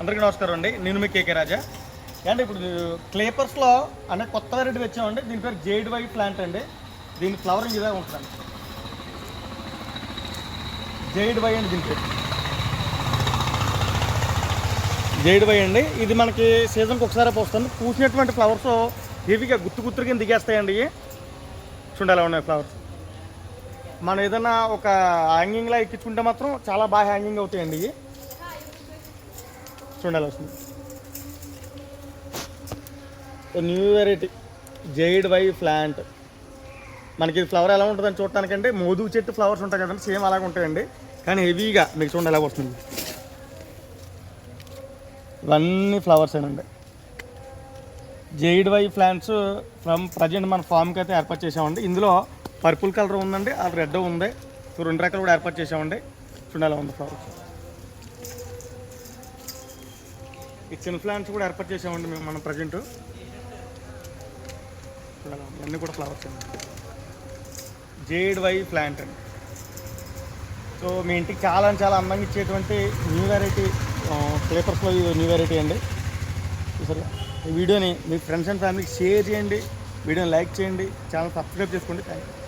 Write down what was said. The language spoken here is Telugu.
అందరికీ నమస్కారం అండి. నేను మీ కేకే రాజా. అండి ఇప్పుడు క్లేపర్స్లో అనే కొత్త వెరైటీ వచ్చామండి దీని పేరు జేడ్ వై ప్లాంట్ అండి. దీని ఫ్లవరింగ్ ఇదే ఉంటుందండి. జైడ్ వై అండి దీని పేరు. జైడ్ వై అండి. ఇది మనకి సీజన్కి ఒకసారి పోస్తుంది. పూసినటువంటి ఫ్లవర్స్ హెవీగా గుత్తు గుత్తురు కింద దిగేస్తాయండి ఇవి. చూడండి ఎలా ఉన్నాయి ఫ్లవర్స్. మనం ఏదైనా ఒక హ్యాంగింగ్లా ఎక్కించుకుంటే మాత్రం చాలా బాగా హ్యాంగింగ్ అవుతాయండి ఇవి. చూడాలి వస్తుంది new variety jade why plant మనకి ఇది ఫ్లవర్ ఎలా ఉంటుందని చూడటానికంటే మోదు చెట్టు ఫ్లవర్స్ ఉంటాయి కదండి సేమ్ అలాగే ఉంటాయండి. కానీ హెవీగా మీకు చూడండి ఎలా వస్తుంది. ఇవన్నీ ఫ్లవర్స్ అండి jade why plants from present మన ఫామ్కి అయితే ఏర్పాటు చేసామండి ఇందులో పర్పుల్ కలర్ ఉందండి అది రెడ్ ఉంది. సో రెండు రకాలు కూడా ఏర్పాటు చేసామండి చూడాలి ఉంది ఫ్లవర్స్ ఈ చిన్న ప్లాంట్స్ కూడా ఏర్పాటు చేసామండి మేము మనం ప్రజెంట్. అన్నీ కూడా ఫ్లవర్స్ అండి. జేడ్ వై ప్లాంట్ అండి. సో మీ ఇంటికి చాలా చాలా అందంగా ఇచ్చేటువంటి న్యూ వెరైటీ పేపర్స్లో ఇది న్యూ వెరైటీ అండి. సరే ఈ వీడియోని మీ ఫ్రెండ్స్ అండ్ ఫ్యామిలీకి షేర్ చేయండి. వీడియోని లైక్ చేయండి. ఛానల్ సబ్స్క్రైబ్ చేసుకోండి. Thank you